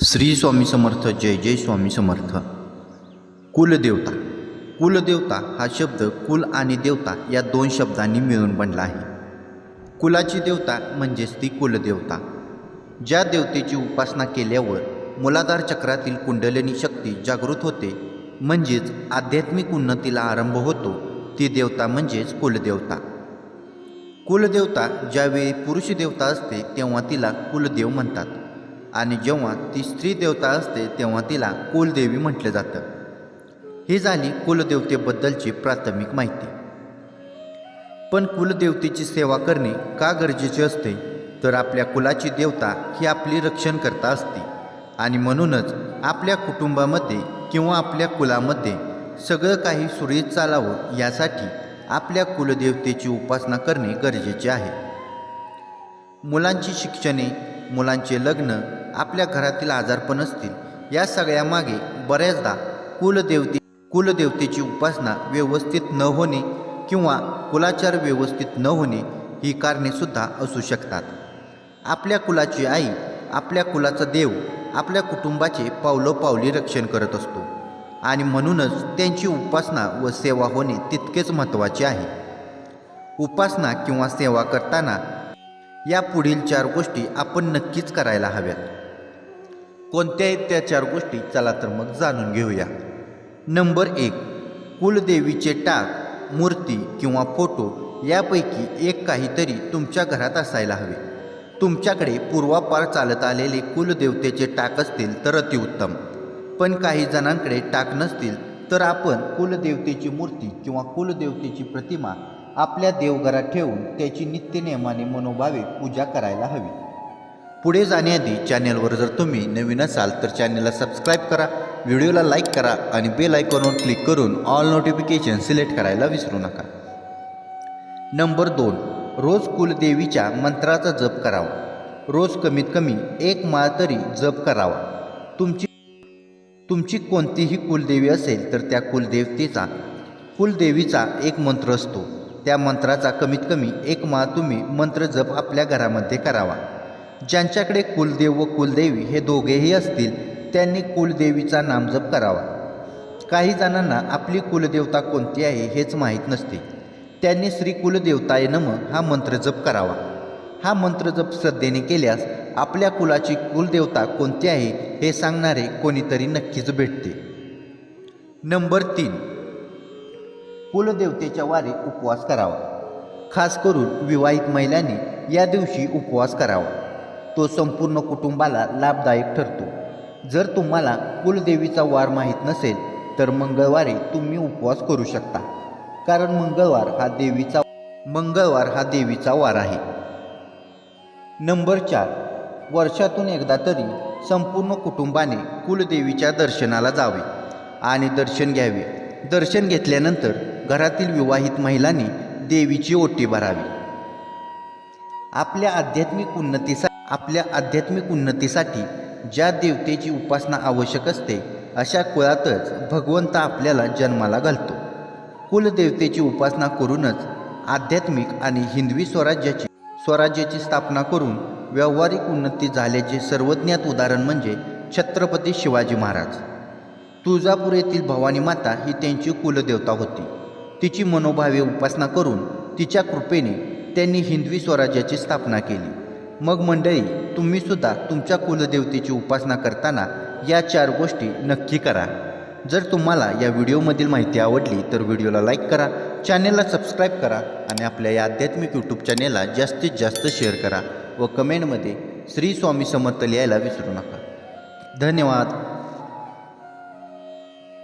श्री स्वामी समर्थ जय जय स्वामी समर्थ. कुलदेवता. कुलदेवता हा शब्द कुल आणि देवता या दोन शब्दांनी मिळून बनला आहे. कुलाची देवता म्हणजेच ती कुलदेवता. ज्या देवतेची उपासना केल्यावर मुलाधार चक्रातील कुंडलिनी शक्ती जागृत होते म्हणजेच आध्यात्मिक उन्नतीला आरंभ होतो ती देवता म्हणजेच कुलदेवता. कुलदेवता ज्यावेळी पुरुष देवता असते तेव्हा तिला कुलदेव म्हणतात. आणि जेव्हा ती स्त्री देवता असते तेव्हा तिला कुलदेवी म्हटलं जातं. ही झाली कुलदेवतेबद्दलची प्राथमिक माहिती. पण कुलदेवतेची सेवा करणे का गरजेचे असते? तर आपल्या कुलाची देवता ही आपली रक्षणकर्ता असते. आणि म्हणूनच आपल्या कुटुंबामध्ये किंवा आपल्या कुलामध्ये सगळं काही सुरळीत चालावं यासाठी आपल्या कुलदेवतेची उपासना करणे गरजेचे आहे. मुलांची शिक्षणे मुलांचे लग्न आपल्या घरातील आजारपण असतील. या सगळ्यामागे बऱ्याचदा कुलदेवते कुलदेवतेची उपासना व्यवस्थित न होणे किंवा कुलाचार व्यवस्थित न होणे ही कारणे सुद्धा असू शकतात. आपल्या कुलाची आई आपल्या कुलाचा देव आपल्या कुटुंबाचे पावलोपावली रक्षण करत असतो. आणि म्हणूनच त्यांची उपासना व सेवा होणे तितकेच महत्त्वाचे आहे. उपासना किंवा सेवा करताना या पुढील चार गोष्टी आपण नक्कीच करायला हव्यात. कोणत्या आहेत त्या चार गोष्टी चला तर मग जाणून घेऊया. नंबर एक कुलदेवीचे टाक मूर्ती किंवा फोटो यापैकी एक काहीतरी तुमच्या घरात असायला हवे. तुमच्याकडे पूर्वापार चालत आलेले कुलदेवतेचे टाक असतील तर अतिउत्तम पण काही जणांकडे टाक नसतील तर आपण कुलदेवतेची मूर्ती किंवा कुलदेवतेची प्रतिमा आपल्या देवघरात ठेवून त्याची नित्यनियमाने मनोभावे पूजा करायला हवी. पुढे जाण्याआधी चॅनेलवर जर तुम्ही नवीन असाल तर चॅनेलला सबस्क्राईब करा व्हिडिओला लाईक करा आणि बेल आयकॉनवर क्लिक करून ऑल नोटिफिकेशन सिलेक्ट करायला विसरू नका. नंबर दोन रोज कुलदेवीच्या मंत्राचा जप करावा. रोज कमीत कमी एक माळ तरी जप करावा. तुमची तुमची कोणतीही कुलदेवी असेल तर त्या कुलदेवतेचा कुलदेवीचा एक मंत्र असतो. त्या मंत्राचा कमीत कमी एक माळ तुम्ही मंत्र जप आपल्या घरामध्ये करावा. ज्यांच्याकडे कुलदेव व कुलदेवी हे दोघेही असतील त्यांनी कुलदेवीचा नामजप करावा. काही जणांना आपली कुलदेवता कोणती आहे हेच माहीत नसते. त्यांनी श्री कुलदेवताय नम हा मंत्रजप करावा. हा मंत्रजप श्रद्धेने केल्यास आपल्या कुलाची कुलदेवता कोणती आहे हे सांगणारे कोणीतरी नक्कीच भेटते. नंबर तीन. कुलदेवतेच्या वारी उपवास करावा. खास करून विवाहित महिलांनी या दिवशी उपवास करावा. तो संपूर्ण कुटुंबाला लाभदायक ठरतो. जर तुम्हाला कुलदेवीचा वार माहीत नसेल तर मंगळवारी तुम्ही उपवास करू शकता. कारण मंगळवार हा देवीचा मंगळवार हा देवीचा वार आहे. नंबर चार. वर्षातून एकदा तरी संपूर्ण कुटुंबाने कुलदेवीच्या दर्शनाला जावे आणि दर्शन घ्यावे. दर्शन घेतल्यानंतर घरातील विवाहित महिलांनी देवीची ओटी भरावी. आपल्या आध्यात्मिक उन्नतीसाठी आपल्या आध्यात्मिक उन्नतीसाठी ज्या देवतेची उपासना आवश्यक असते अशा कुळातच भगवंत आपल्याला जन्माला घालतो. कुलदेवतेची उपासना करूनच आध्यात्मिक आणि हिंदवी स्वराज्याची स्वराज्याची स्थापना करून व्यावहारिक उन्नती झाल्याचे सर्वज्ञात उदाहरण म्हणजे छत्रपती शिवाजी महाराज. तुळजापूर येथील भवानी माता ही त्यांची कुलदेवता होती. तिची मनोभावे उपासना करून तिच्या कृपेने त्यांनी हिंदवी स्वराज्याची स्थापना केली. मग मंडळी तुम्ही सुद्धा तुमच्या कुलदेवतेची उपासना करताना या चार गोष्टी नक्की करा. जर तुम्हाला या व्हिडिओमधील माहिती आवडली तर व्हिडिओला लाईक करा चॅनेलला सबस्क्राईब करा आणि आपल्या या आध्यात्मिक यूट्यूब चॅनेलला जास्तीत जास्त शेअर करा व कमेंटमध्ये श्री स्वामी समर्थ लिहायला विसरू नका. धन्यवाद.